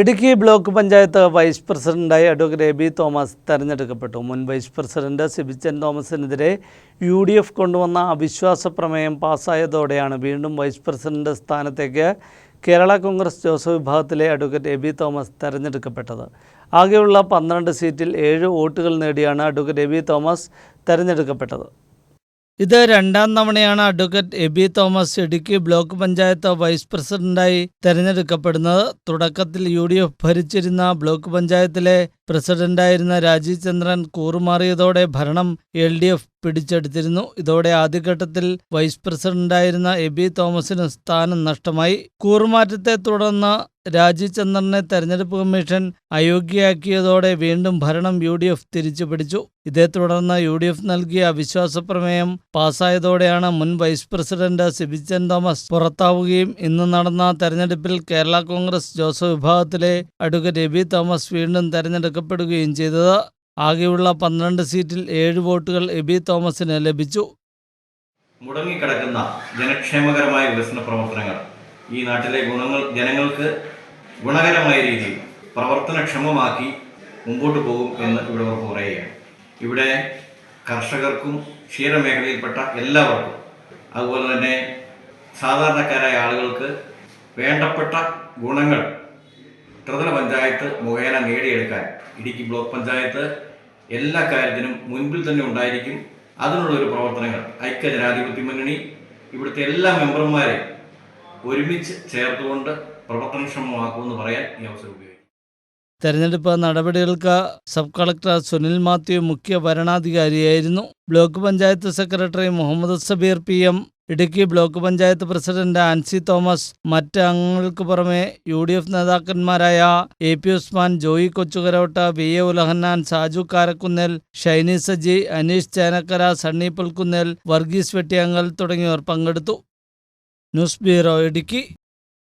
Idukki block panchayat vice പ്രസിഡന്റായി advocate A B Thomas തെരഞ്ഞെടുക്കപ്പെട്ടു. മുൻ വൈസ് പ്രസിഡന്റ് സിബിച്ചൻ തോമസിനെതിരെ യു ഡി എഫ് കൊണ്ടുവന്ന അവിശ്വാസ പ്രമേയം പാസ്സായതോടെയാണ് വീണ്ടും വൈസ് പ്രസിഡന്റ് സ്ഥാനത്തേക്ക് കേരള കോൺഗ്രസ് ജോസഫ് വിഭാഗത്തിലെ അഡ്വക്കേറ്റ് എ ബി തോമസ് തെരഞ്ഞെടുക്കപ്പെട്ടത്. ആകെയുള്ള പന്ത്രണ്ട് സീറ്റിൽ ഏഴ് വോട്ടുകൾ നേടിയാണ് അഡ്വക്കേറ്റ് എ ബി തോമസ് തെരഞ്ഞെടുക്കപ്പെട്ടത്. ഇത് രണ്ടാം തവണയാണ് advocate A B Thomas Idukki block panchayat vice പ്രസിഡന്റായി തെരഞ്ഞെടുക്കപ്പെടുന്നത്. തുടക്കത്തിൽ യു ഡി എഫ് ഭരിച്ചിരുന്ന ബ്ലോക്ക് പഞ്ചായത്തിലെ പ്രസിഡന്റായിരുന്ന രാജീവ് ചന്ദ്രൻ കൂറുമാറിയതോടെ ഭരണം എൽ ഡി എഫ് പിടിച്ചെടുത്തിരുന്നു. ഇതോടെ ആദ്യഘട്ടത്തിൽ വൈസ് പ്രസിഡന്റായിരുന്ന എബി തോമസിന് സ്ഥാനം നഷ്ടമായി. കൂറുമാറ്റത്തെ തുടർന്ന് രാജീവ് ചന്ദ്രനെ തെരഞ്ഞെടുപ്പ് കമ്മീഷൻ അയോഗ്യയാക്കിയതോടെ വീണ്ടും ഭരണം യു ഡി എഫ് തിരിച്ചുപിടിച്ചു. ഇതേ തുടർന്ന് യു ഡി എഫ് നൽകിയ അവിശ്വാസ പ്രമേയം പാസ്സായതോടെയാണ് മുൻ വൈസ് പ്രസിഡന്റ് സിബിച്ചൻ തോമസ് പുറത്താവുകയും ഇന്ന് നടന്ന തെരഞ്ഞെടുപ്പിൽ കേരള കോൺഗ്രസ് ജോസഫ് വിഭാഗത്തിലെ അഡ്വക്കേറ്റ് എബി തോമസ് വീണ്ടും തെരഞ്ഞെടുക്കപ്പെടുകയും ചെയ്തത്. ആകെയുള്ള പന്ത്രണ്ട് സീറ്റിൽ ഏഴ് വോട്ടുകൾ എബി തോമസിന് ലഭിച്ചു. മുടങ്ങിക്കിടക്കുന്ന ജനക്ഷേമകരമായ വികസന പ്രവർത്തനങ്ങൾ. ഈ നാട്ടിലെ ഗുണങ്ങൾ ജനങ്ങൾക്ക് ഗുണകരമായ രീതിയിൽ പ്രവർത്തനക്ഷമമാക്കി മുമ്പോട്ട് പോകും എന്ന് ഇവിടെ ഉറപ്പ് പറയുകയാണ്. ഇവിടെ കർഷകർക്കും ക്ഷീരമേഖലയിൽപ്പെട്ട എല്ലാവർക്കും അതുപോലെ തന്നെ സാധാരണക്കാരായ ആളുകൾക്ക് വേണ്ടപ്പെട്ട ഗുണങ്ങൾ ത്രിതല പഞ്ചായത്ത് മുഖേന നേടിയെടുക്കാൻ ഇടുക്കി ബ്ലോക്ക് പഞ്ചായത്ത് എല്ലാ കാര്യത്തിനും മുൻപിൽ തന്നെ ഉണ്ടായിരിക്കും. അതിനുള്ള ഒരു പ്രവർത്തനങ്ങൾ. ഐക്യ ജനാധിപത്യ മുന്നണി ഇവിടുത്തെ എല്ലാ മെമ്പർമാരെ ഒരുമിച്ച് ചേർത്തുകൊണ്ട് പ്രവർത്തനക്ഷമമാക്കുമെന്ന് പറയാൻ ഈ അവസരം ഉപയോഗിക്കും തെരഞ്ഞെടുപ്പ് നടപടികൾക്ക് സബ് കളക്ടർ സുനിൽ മാത്യു മുഖ്യ ഭരണാധികാരിയായിരുന്നു. Block panchayat secretary Muhammad Sabeer P M Idukki block panchayat president Ancy Thomas മറ്റ് അംഗങ്ങൾക്ക് പുറമെ U D F നേതാക്കന്മാരായ A P Usman Joy Kochukarotta V A Ulahannan Saju Karakkunnel Shiny Saji Aneesh Chenakkara Sunny Pulkunnel Varghese Vettiyankal തുടങ്ങിയവർ പങ്കെടുത്തു. News bureau Idukki.